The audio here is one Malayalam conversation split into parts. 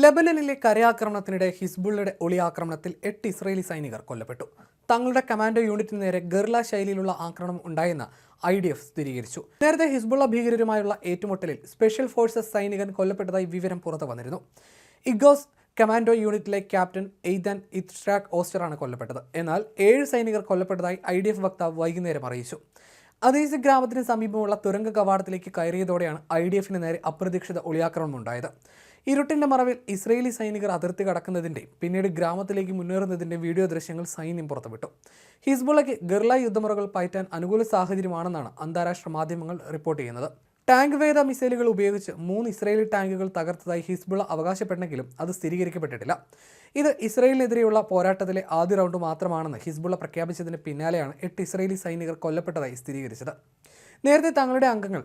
ലബനനിലെ കരയാക്രമണത്തിനിടെ ഹിസ്ബുള്ളയുടെ ഒളിയാക്രമണത്തിൽ എട്ട് ഇസ്രയേലി സൈനികർ കൊല്ലപ്പെട്ടു. തങ്ങളുടെ കമാൻഡോ യൂണിറ്റിന് നേരെ ഗർല ശൈലിയിലുള്ള ആക്രമണം ഉണ്ടായെന്ന് ഐ ഡി എഫ് സ്ഥിരീകരിച്ചു. നേരത്തെ ഹിസ്ബുള്ള ഭീകരരുമായുള്ള ഏറ്റുമുട്ടലിൽ സ്പെഷ്യൽ ഫോഴ്സസ് സൈനികൻ കൊല്ലപ്പെട്ടതായി വിവരം പുറത്തു വന്നിരുന്നു. ഇഗോസ് കമാൻഡോ യൂണിറ്റിലെ ക്യാപ്റ്റൻ എയ്തൻ ഇത്രാക് ഓസ്റ്ററാണ് കൊല്ലപ്പെട്ടത്. എന്നാൽ ഏഴ് സൈനികർ കൊല്ലപ്പെട്ടതായി ഐ ഡി എഫ് വക്താവ് വൈകുന്നേരം അറിയിച്ചു. അദീസ് ഗ്രാമത്തിന് സമീപമുള്ള തുരങ്ക കവാടത്തിലേക്ക് കയറിയതോടെയാണ് ഐ ഡി എഫിന് നേരെ അപ്രതീക്ഷിത ഒളിയാക്രമണം ഉണ്ടായത്. ഇരുട്ടിന്റെ മറവിൽ ഇസ്രയേലി സൈനികർ അതിർത്തി കടക്കുന്നതിന്റെ പിന്നീട് ഗ്രാമത്തിലേക്ക് മുന്നേറുന്നതിന്റെ വീഡിയോ ദൃശ്യങ്ങൾ സൈന്യം പുറത്തുവിട്ടു. ഹിസ്ബുള്ളയ്ക്ക് ഗർല യുദ്ധമുറകൾ പയറ്റാൻ അനുകൂല സാഹചര്യമാണെന്നാണ് അന്താരാഷ്ട്ര മാധ്യമങ്ങൾ റിപ്പോർട്ട് ചെയ്യുന്നത്. ടാങ്ക് വേദ മിസൈലുകൾ ഉപയോഗിച്ച് മൂന്ന് ഇസ്രയേലി ടാങ്കുകൾ തകർത്തതായി ഹിസ്ബുള്ള അവകാശപ്പെട്ടെങ്കിലും അത് സ്ഥിരീകരിക്കപ്പെട്ടിട്ടില്ല. ഇത് ഇസ്രയേലിനെതിരെയുള്ള പോരാട്ടത്തിലെ ആദ്യ റൗണ്ട് മാത്രമാണെന്ന് ഹിസ്ബുള്ള പ്രഖ്യാപിച്ചതിന് പിന്നാലെയാണ് എട്ട് ഇസ്രയേലി സൈനികർ കൊല്ലപ്പെട്ടതായി സ്ഥിരീകരിച്ചത്. നേരത്തെ തങ്ങളുടെ അംഗങ്ങൾ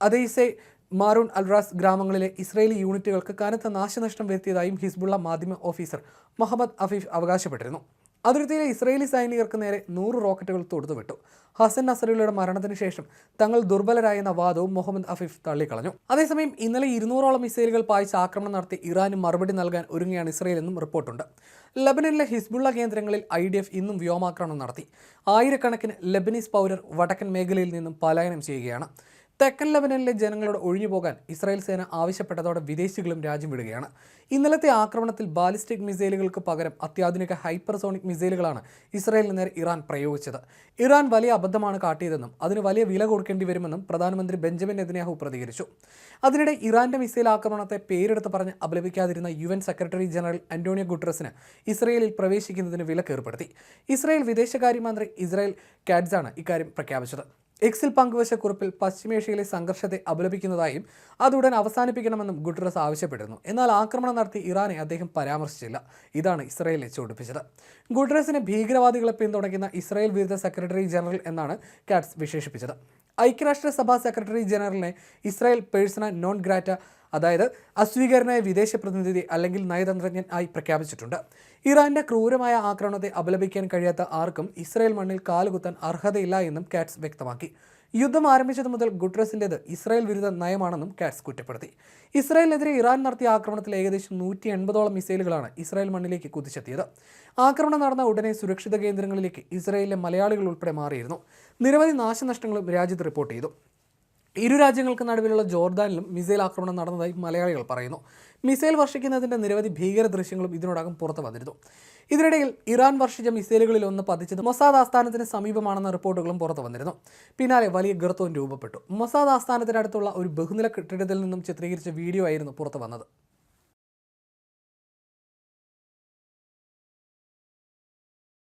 അതീസെ മാറൂൺ അൽറാസ് ഗ്രാമങ്ങളിലെ ഇസ്രയേലി യൂണിറ്റുകൾക്ക് കനത്ത നാശനഷ്ടം വരുത്തിയതായും ഹിസ്ബുള്ള മാധ്യമ ഓഫീസർ മുഹമ്മദ് അഫീഫ് അവകാശപ്പെട്ടിരുന്നു. അതിർത്തിയിലെ ഇസ്രയേലി സൈനികർക്ക് നേരെ നൂറ് റോക്കറ്റുകൾ തൊടുത്തുവിട്ടു ഹസൻ നസറുള്ളയുടെ മരണത്തിന് ശേഷം തങ്ങൾ ദുർബലരായെന്ന വാദവും മുഹമ്മദ് അഫീഫ് തള്ളിക്കളഞ്ഞു. അതേസമയം ഇന്നലെ ഇരുന്നൂറോളം മിസൈലുകൾ പായിച്ച് ആക്രമണം നടത്തി ഇറാനും മറുപടി നൽകാൻ ഒരുങ്ങിയാണ് ഇസ്രയേൽ എന്നും റിപ്പോർട്ടുണ്ട്. ലബനനിലെ ഹിസ്ബുള്ള കേന്ദ്രങ്ങളിൽ ഐ ഡി എഫ് ഇന്നും വ്യോമാക്രമണം നടത്തി. ആയിരക്കണക്കിന് ലബനീസ് പൗരർ വടക്കൻ മേഖലയിൽ നിന്നും പലായനം ചെയ്യുകയാണ്. തെക്കൻ ലബനനിലെ ജനങ്ങളോട് ഒഴിഞ്ഞു പോകാൻ ഇസ്രായേൽ സേന ആവശ്യപ്പെട്ടതോടെ വിദേശികളും രാജ്യം വിടുകയാണ്. ഇന്നലത്തെ ആക്രമണത്തിൽ ബാലിസ്റ്റിക് മിസൈലുകൾക്ക് പകരം അത്യാധുനിക ഹൈപ്പർസോണിക് മിസൈലുകളാണ് ഇസ്രായേലിന് നേരെ ഇറാൻ പ്രയോഗിച്ചത്. ഇറാൻ വലിയ അബദ്ധമാണ് കാട്ടിയതെന്നും അതിന് വലിയ വില കൊടുക്കേണ്ടി വരുമെന്നും പ്രധാനമന്ത്രി ബെഞ്ചമിൻ നെതന്യാഹു പ്രതികരിച്ചു. അതിനിടെ ഇറാന്റെ മിസൈൽ ആക്രമണത്തെ പേരെടുത്ത് പറഞ്ഞ് അപലപിക്കാതിരുന്ന U N secretary general Antonio ഗുട്രസിന് ഇസ്രയേലിൽ പ്രവേശിക്കുന്നതിന് വിലക്കേർപ്പെടുത്തി. ഇസ്രായേൽ വിദേശകാര്യമന്ത്രി ഇസ്രായേൽ കാഡ്സാണ് ഇക്കാര്യം പ്രഖ്യാപിച്ചത്. എക്സിൽ പങ്കുവച്ച കുറിപ്പിൽ പശ്ചിമേഷ്യയിലെ സംഘർഷത്തെ അപലപിക്കുന്നതായും അതുടൻ അവസാനിപ്പിക്കണമെന്നും ഗുട്ടറസ് ആവശ്യപ്പെട്ടിരുന്നു. എന്നാൽ ആക്രമണം നടത്തി ഇറാനെ അദ്ദേഹം പരാമർശിച്ചില്ല. ഇതാണ് ഇസ്രായേലിനെ ചൂടിപ്പിച്ചത്. ഗുട്ടറസിനെ ഭീകരവാദികളെ പിന്തുണയ്ക്കുന്ന ഇസ്രായേൽ വിരുദ്ധ സെക്രട്ടറി ജനറൽ എന്നാണ് കാറ്റ്സ് വിശേഷിപ്പിച്ചത്. ഐക്യരാഷ്ട്രസഭാ സെക്രട്ടറി ജനറലിനെ ഇസ്രായേൽ പേഴ്സണൽ നോൺ ഗ്രാറ്റ അതായത് അസ്വീകാരനായ വിദേശ പ്രതിനിധി അല്ലെങ്കിൽ നയതന്ത്രജ്ഞൻ ആയി പ്രഖ്യാപിച്ചിട്ടുണ്ട്. ഇറാന്റെ ക്രൂരമായ ആക്രമണത്തെ അപലപിക്കാൻ കഴിയാത്ത ആർക്കും ഇസ്രായേൽ മണ്ണിൽ കാലുകുത്താൻ അർഹതയില്ല എന്നും കാറ്റ്സ് വ്യക്തമാക്കി. യുദ്ധം ആരംഭിച്ചത് മുതൽ ഗുട്രസിന്റെത് ഇസ്രായേൽ വിരുദ്ധ നയമാണെന്നും കാറ്റ്സ് കുറ്റപ്പെടുത്തി. ഇസ്രായേലിനെതിരെ ഇറാൻ നടത്തിയ ആക്രമണത്തിൽ ഏകദേശം നൂറ്റി എൺപതോളം മിസൈലുകളാണ് ഇസ്രായേൽ മണ്ണിലേക്ക് കുതിച്ചെത്തിയത്. ആക്രമണം നടന്ന ഉടനെ സുരക്ഷിത കേന്ദ്രങ്ങളിലേക്ക് ഇസ്രായേലിലെ മലയാളികൾ ഉൾപ്പെടെ മാറിയിരുന്നു. നിരവധി നാശനഷ്ടങ്ങളും രാജ്യത്ത് റിപ്പോർട്ട് ചെയ്തു. ഇരു രാജ്യങ്ങൾക്ക് നടുവിലുള്ള ജോർദാനിലും മിസൈൽ ആക്രമണം നടന്നതായി മലയാളികൾ പറയുന്നു. മിസൈൽ വർഷിക്കുന്നതിന്റെ നിരവധി ഭീകര ദൃശ്യങ്ങളും ഇതിനോടകം പുറത്തു വന്നിരുന്നു. ഇതിനിടയിൽ ഇറാൻ വർഷിച്ച മിസൈലുകളിൽ ഒന്ന് പതിച്ചത് മൊസാദ് ആസ്ഥാനത്തിന് സമീപമാണെന്ന റിപ്പോർട്ടുകളും പുറത്തു വന്നിരുന്നു. പിന്നാലെ വലിയ ഗർത്തവും രൂപപ്പെട്ടു. മൊസാദ് ആസ്ഥാനത്തിനടുത്തുള്ള ഒരു ബഹുനില കെട്ടിടത്തിൽ നിന്നും ചിത്രീകരിച്ച വീഡിയോ ആയിരുന്നു പുറത്തു വന്നത്.